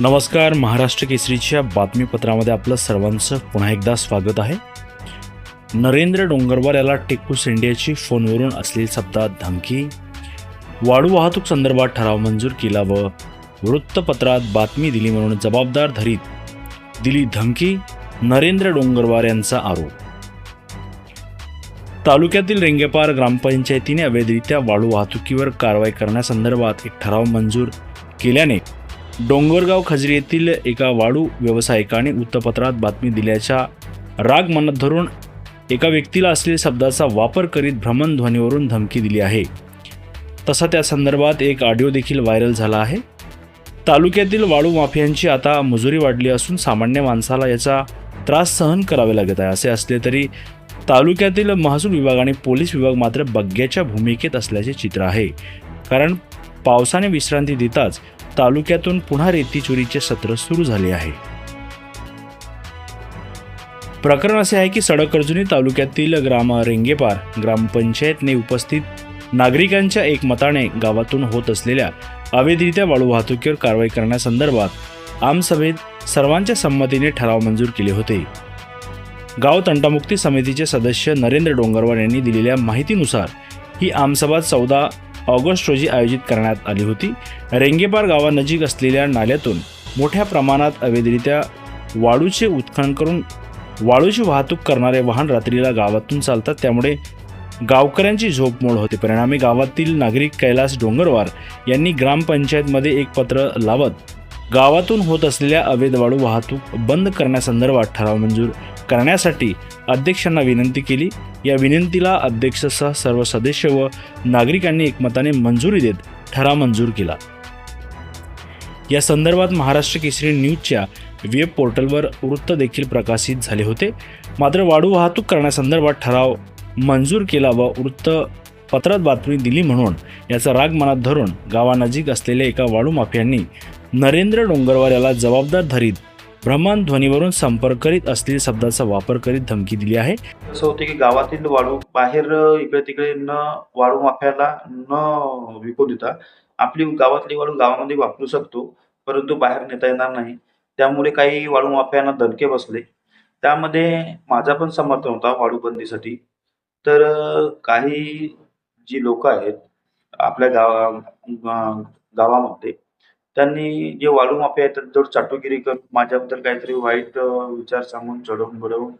नमस्कार महाराष्ट्र केसरीच्या बातमीपत्रामध्ये आपलं सर्वांचं पुन्हा एकदा स्वागत आहे. नरेंद्र डोंगरवार याला टेक्कू सेंडियाची फोनवरून असलेली शब्दात धमकी. वाळू वाहतूक संदर्भात ठराव मंजूर केला व वृत्तपत्रात बातमी दिली म्हणून जबाबदार धरीत दिली धमकी नरेंद्र डोंगरवार यांचा आरोप. तालुक्यातील रेंगेपार ग्रामपंचायतीने अवैधरित्या वाळू वाहतुकीवर कारवाई करण्यासंदर्भात एक ठराव मंजूर केल्याने डोंगरगाव खजरी येथील एका वाळू व्यावसायिकाने वृत्तपत्रात बातमी दिल्याच्या राग मनात धरून एका व्यक्तीला असलेल्या शब्दाचा वापर करीत भ्रमणध्वनीवरून धमकी दिली आहे. तसा त्या संदर्भात एक ऑडिओ देखील व्हायरल झाला आहे. तालुक्यातील वाळू माफियांची आता मजुरी वाढली असून सामान्य माणसाला याचा त्रास सहन करावे लागत आहे. असे असले तरी तालुक्यातील महसूल विभाग आणि पोलीस विभाग मात्र बग्ग्याच्या भूमिकेत असल्याचे चित्र आहे. कारण पावसाने विश्रांती देताच तालुक्यातून पुन्हा रेती चोरीचे सत्र सुरू झाले आहे. प्रकरण असे आहे की सडक अर्जुनी तालुक्यातील ग्राम रेंगेपार ग्रामपंचायतने उपस्थित नागरिकांच्या एकमताने गावातून होत असलेल्या अवैधरित्या वाळू वाहतुकीवर कारवाई करण्यासंदर्भात आमसभेत सर्वांच्या संमतीने ठराव मंजूर केले होते. गाव तंटामुक्ती समितीचे सदस्य नरेंद्र डोंगरवार यांनी दिलेल्या माहितीनुसार ही आमसभा चौदा ऑगस्ट रोजी आयोजित करण्यात आली होती. रेंगेपार गावानजीक असलेल्या नाल्यातून मोठ्या प्रमाणात अवैधरित्या वाळूचे उत्खनन करून वाळूची वाहतूक करणारे वाहन रात्रीला गावातून चालतात. त्यामुळे गावकऱ्यांची झोपमोड होते. परिणामी गावातील नागरिक कैलास डोंगरवार यांनी ग्रामपंचायतमध्ये एक पत्र लावत गावातून होत असलेल्या अवैध वाळू वाहतूक बंद करण्यासंदर्भात ठराव मंजूर करण्यासाठी अध्यक्षांना विनंती केली. या विनंतीला अध्यक्षसह सर्व सदस्य व नागरिकांनी एकमताने मंजुरी देत ठराव मंजूर केला. या संदर्भात महाराष्ट्र केसरी न्यूजच्या वेब पोर्टलवर वृत्त देखील प्रकाशित झाले होते. मात्र वाळू वाहतूक करण्यासंदर्भात ठराव मंजूर केला व वृत्त पत्रात बातमी दिली म्हणून याचा राग मनात धरून गावानजीक असलेल्या एका वाळू माफियांनी नरेंद्र डोंगरवार याला जबाबदार धरीत भ्रमणध्वनीवरून संपर्क करीत असलेल्या शब्दाचा वापर करीत धमकी दिली आहे. असं होते की गावातील वाळू बाहेर इकडे तिकडे न वाळू माफ्याला न विकू देता आपली गावातली वाळू गावामध्ये वापरू शकतो परंतु बाहेर नेता येणार नाही. त्यामुळे काही वाळू माफ्यांना दणके बसले. त्यामध्ये माझा पण समर्थन होता वाळू बंदीसाठी. तर काही जी लोक आहेत आपल्या गावा गा- गावामध्ये त्यांनी जे वाळू आहे आहेत त्यांच्यावर चाटुगिरी करून माझ्याबद्दल काहीतरी वाईट विचार सांगून चढवून बडवून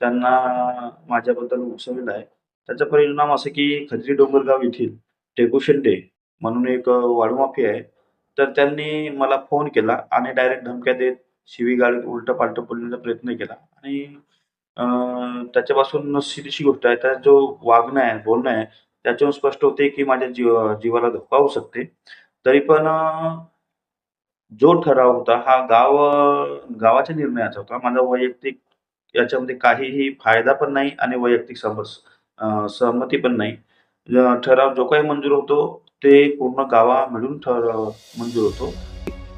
त्यांना माझ्याबद्दल उकसवलेलं आहे. त्याचा परिणाम असं की खजरी डोंगरगाव येथील टेकू शिंदे म्हणून एक वाळूमाफी वाळू माफी आहे. तर त्यांनी मला फोन केला आणि डायरेक्ट धमक्या देत शिवीगाळ उलट पालट बोलण्याचा प्रयत्न केला. आणि त्याच्यापासून सिरीशी गोष्ट आहे त्या जो वागणं आहे बोलणं आहे त्याच्यावर स्पष्ट होते की माझ्या जीव जीवाला धोका होऊ शकते. तरी पण जो ठराव होता हा गाव गावाच्या निर्णयाचा होता. माझा वैयक्तिक याच्यामध्ये काहीही फायदा पण नाही आणि वैयक्तिक समस सहमती पण नाही. ठराव जो काही मंजूर होतो ते पूर्ण गावा मिळून ठराव मंजूर होतो.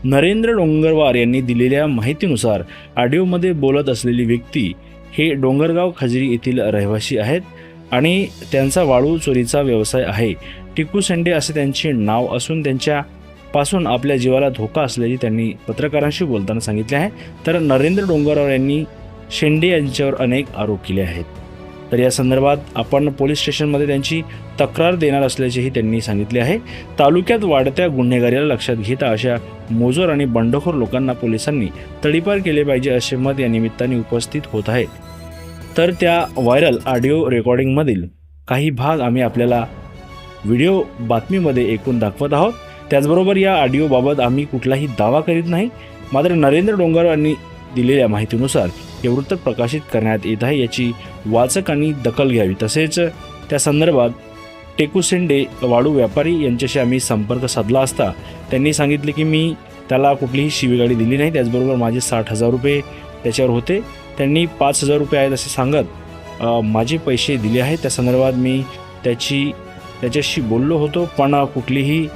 नरेंद्र डोंगरवार यांनी दिलेल्या माहितीनुसार ऑडिओमध्ये बोलत असलेली व्यक्ती हे डोंगरगाव खजरी येथील रहिवासी आहेत आणि त्यांचा वाळू चोरीचा व्यवसाय आहे. टिकू सेंडे असे त्यांचे नाव असून त्यांच्या पासून आपल्या जीवाला धोका असल्याचे त्यांनी पत्रकारांशी बोलताना सांगितले आहे. तर नरेंद्र डोंगरराव यांनी शेंडे यांच्यावर अनेक आरोप केले आहेत. तर या संदर्भात आपण पोलीस स्टेशनमध्ये त्यांची तक्रार देणार असल्याचेही त्यांनी सांगितले आहे. तालुक्यात वाढत्या गुन्हेगारीला लक्षात घेता अशा मोजोर आणि बंडखोर लोकांना पोलिसांनी तडीपार केले पाहिजे असे मत या निमित्ताने उपस्थित होत आहे. तर त्या व्हायरल ऑडिओ रेकॉर्डिंगमधील काही भाग आम्ही आपल्याला व्हिडिओ बातमीमध्ये ऐकून दाखवत आहोत. त्याचबरोबर या ऑडिओबाबत आम्ही कुठलाही दावा करीत नाही. मात्र नरेंद्र डोंगर यांनी दिलेल्या माहितीनुसार हे वृत्त प्रकाशित करण्यात येत आहे याची वाचकांनी दखल घ्यावी. तसेच त्या संदर्भात टेकुसेंडे वाळू व्यापारी यांच्याशी आम्ही संपर्क साधला असता त्यांनी सांगितले की मी त्याला कुठलीही शिवीगाडी दिली नाही त्याचबरोबर माझे साठ हजार रुपये त्याच्यावर होते. त्यांनी पाच हजार रुपये आहेत असे सांगत माझे पैसे दिले आहेत. त्या संदर्भात मी त्याची त्याच्याशी बोललो होतो पण कुठलीही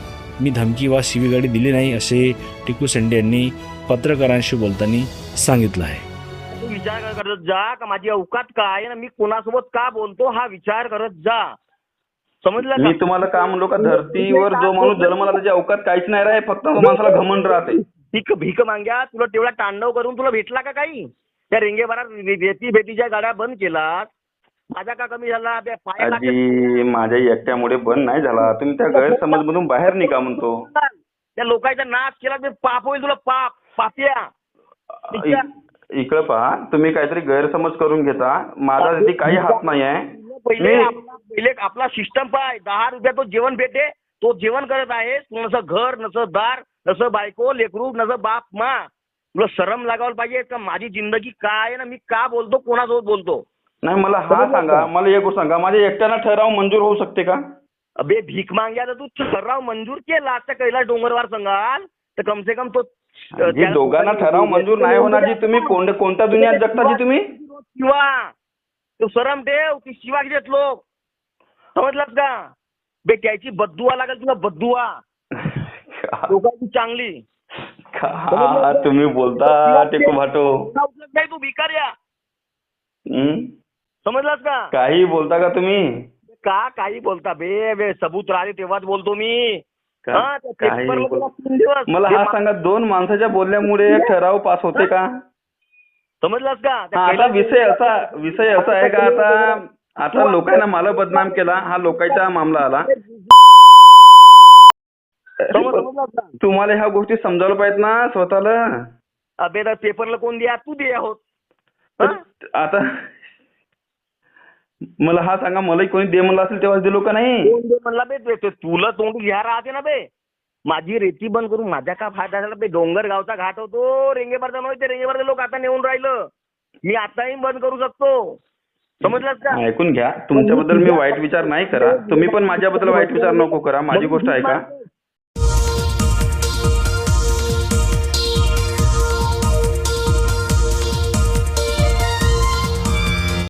मी धमकी वा शिवीगाडी दिली नाही असे टिकू सेंडे यांनी पत्रकारांशी बोलताना सांगितलं आहे. तू विचार कर- करत जा का माझी अवकात काय आहे ना? मी कोणासोबत का बोलतो हा विचार करत जा. समजलं मी तुम्हाला का म्हणलो का? धरतीवर जो माणूस जन्माला त्याची अवकात काहीच नाही राहे फक्त तो माणसाला घमंड राहते. भीक भीक माग्या तुला तेवढा तांडव करून तुला भेटला का काही? त्या रेंगेभरात रे- रेती भेटीच्या गाड्या बंद केलात. माझा का कमी झाला? लागल्या- आजी माझ्या एकट्यामुळे बंद नाही झाला. तुम्ही त्या गैरसमज मधून बाहेर निघा म्हणतो. त्या लोकांचा नाश केला ते पाप होईल तुला पाप. पापिया. इकडं पहा तुम्ही काहीतरी गैरसमज करून घेता. माझा तिथे काही हात नाही आहे पहिले मी- आपला पहिले आपला सिस्टम पाय. दहा रुपया तो जेवण भेटे. तो जेवण करत आहे नसं घर नसं दार नसं बायको लेकरू नसं बाप मा. तुला शरम लागायला पाहिजे का? माझी जिंदगी काय आहे ना? मी का बोलतो? कोणासोबत बोलतो? नाही मला हा सांगा मला एक गोष्ट सांगा. माझ्या एकट्यानं ठराव मंजूर होऊ शकते का? अबे भीक माग्या तर तू ठराव मंजूर केला. त्या कैलास डोंगरवार संघाल. तर कम से कम तो जी दोघांना ठराव मंजूर नाही होणार जी तुम्ही? कोण- कोणत्या दुनियात जगता जी तुम्ही? शिवा. तू सरम ठेव ती शिवा घेत लोक. समजलास का? बे त्याची बद्दुआ लागेल तुला बद्दुआ लोकांची चांगली. का? तुम्ही बोलता टेको भाटो. नाही तू भिकाऱ्या हं? समजलास का? काही बोलता का तुम्ही? का काही बोलता? बे बे सबूत राहिले तेव्हाच बोलतो मी. का- हा, त्या काही पेपरला बोल- तुला तीन दिवस. मला ते हा मा- सांगा दोन माणसाच्या बोलल्यामुळे ठराव पास होते का? समजलास का? त्या हा आता कैलास- विषय असा विषय असा आहे का आता आता लोकांना मला बदनाम केला हा लोकांचा मामला आला. समज- समजलास का? तुम्हाला ह्या गोष्टी समजायला पाहिजेत ना स्वतःला. अबे पेपरला कोण द्या? तू दे आहोत. हा? आता मला हा सांगा मलाही कोणी दे म्हणलं असेल तेव्हा दिलो का नाही? कोण दे म्हणला बे? ते- ते तुला तोंड घ्या राहते ना बे. माझी रेती बंद करून माझ्या का फायदा झाला बे? डोंगर गावचा घाट होतो रेंगेबारचा नव्हे ते रेंगेबारचे लोक आता नेऊन राहिलं. मी आताही बंद करू शकतो. समजलास का? ऐकून घ्या तुमच्याबद्दल मी वाईट विचार नाही करा. तुम्ही पण माझ्याबद्दल वाईट विचार नको करा. माझी गोष्ट ऐका.